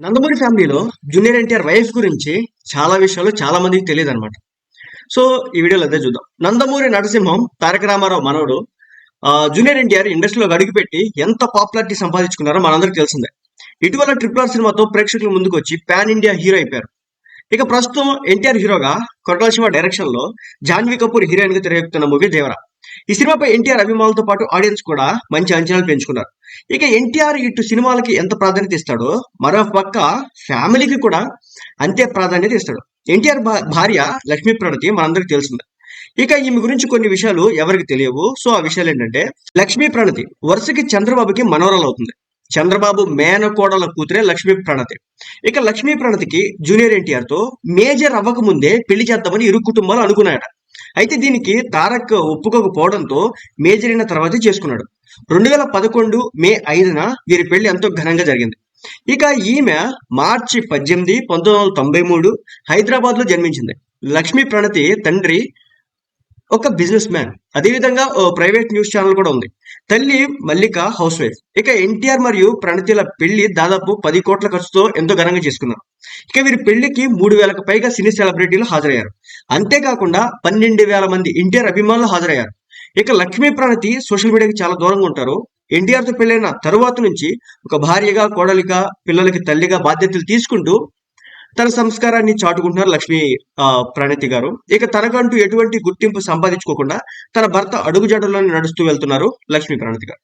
నందమూరి ఫ్యామిలీలో junior NTR wife గురించి చాలా విషయాలు చాలా మందికి తెలియదు అనమాట సో ఈ వీడియోలో అదే చూద్దాం. నందమూరి నరసింహం తారక రామారావు మనవడు ఆ, జూనియర్ ఎన్టీఆర్ ఇండస్ట్రీలో అడుగుపెట్టి ఎంత పాపులారిటీ సంపాదించుకున్నారో మనందరికీ తెలిసిందే. ఇటీవల ట్రిపుల్ ఆర్ సినిమాతో ప్రేక్షకుల ముందుకు వచ్చి పాన్ ఇండియా హీరో అయిపోయారు. ఇక ప్రస్తుతం ఎన్టీఆర్ హీరోగా కొరటాల శివ డైరెక్షన్లో జాన్వీ కపూర్ హీరోయిన్గా మూవీ దేవరా. ఈ సినిమాపై ఎన్టీఆర్ అభిమానులతో పాటు ఆడియన్స్ కూడా మంచి అంచనాలు పెంచుకున్నారు. ఇక ఎన్టీఆర్ ఇటు సినిమాలకి ఎంత ప్రాధాన్యత ఇస్తాడో మరో పక్క ఫ్యామిలీకి కూడా అంతే ప్రాధాన్యత ఇస్తాడు. ఎన్టీఆర్ భార్య లక్ష్మీ ప్రణతి మనందరికి తెలిసిందే. ఇక ఈమె గురించి కొన్ని విషయాలు ఎవరికి తెలియవు. సో ఆ విషయాలు ఏంటంటే లక్ష్మీ ప్రణతి వరుసకి చంద్రబాబుకి మనోరాలు అవుతుంది చంద్రబాబు మేనకోడల కూతురే లక్ష్మీ ప్రణతి. ఇక లక్ష్మీ ప్రణతికి జూనియర్ ఎన్టీఆర్తో మేజర్ అవ్వక ముందే పెళ్ళి చేద్దామని ఇరు కుటుంబాలు అనుకున్నాయట. అయితే దీనికి తారక్ ఒప్పుకోకపోవడంతో మేజర్ అయిన తర్వాతే చేసుకున్నాడు. రెండు వేల పదకొండు మే ఐదున వీరి పెళ్ళి ఎంతో ఘనంగా జరిగింది. ఇక ఈమె మార్చి పద్దెనిమిది పంతొమ్మిది వందల తొంభై మూడు హైదరాబాద్లో జన్మించింది. లక్ష్మీ ప్రణతి తండ్రి ఒక బిజినెస్ మ్యాన్. అదేవిధంగా ఓ ప్రైవేట్ న్యూస్ ఛానల్ కూడా ఉంది. తల్లి మల్లిక హౌస్ వైఫ్. ఇక ఎన్టీఆర్ మరియు ప్రణతిల పెళ్ళి దాదాపు పది కోట్ల ఖర్చుతో ఎంతో ఘనంగా చేసుకున్నారు. ఇక వీరి పెళ్ళికి మూడు వేలకు పైగా సినీ సెలబ్రిటీలు హాజరయ్యారు. అంతేకాకుండా పన్నెండు వేల మంది ఎన్టీఆర్ అభిమానులు హాజరయ్యారు. ఇక లక్ష్మీ ప్రణతి సోషల్ మీడియాకి చాలా దూరంగా ఉంటారు. ఎన్టీఆర్తో పెళ్ళైన తరువాత నుంచి ఒక భార్యగా కోడలిగా పిల్లలకి తల్లిగా బాధ్యతలు తీసుకుంటూ తన సంస్కారాన్ని చాటుకుంటున్నారు లక్ష్మి ఆ, ప్రణతి గారు. ఇక తనకంటూ ఎటువంటి గుర్తింపు సంపాదించుకోకుండా తన భర్త అడుగుజాడల్లోనే నడుస్తూ వెళ్తున్నారు లక్ష్మీ ప్రణతి గారు.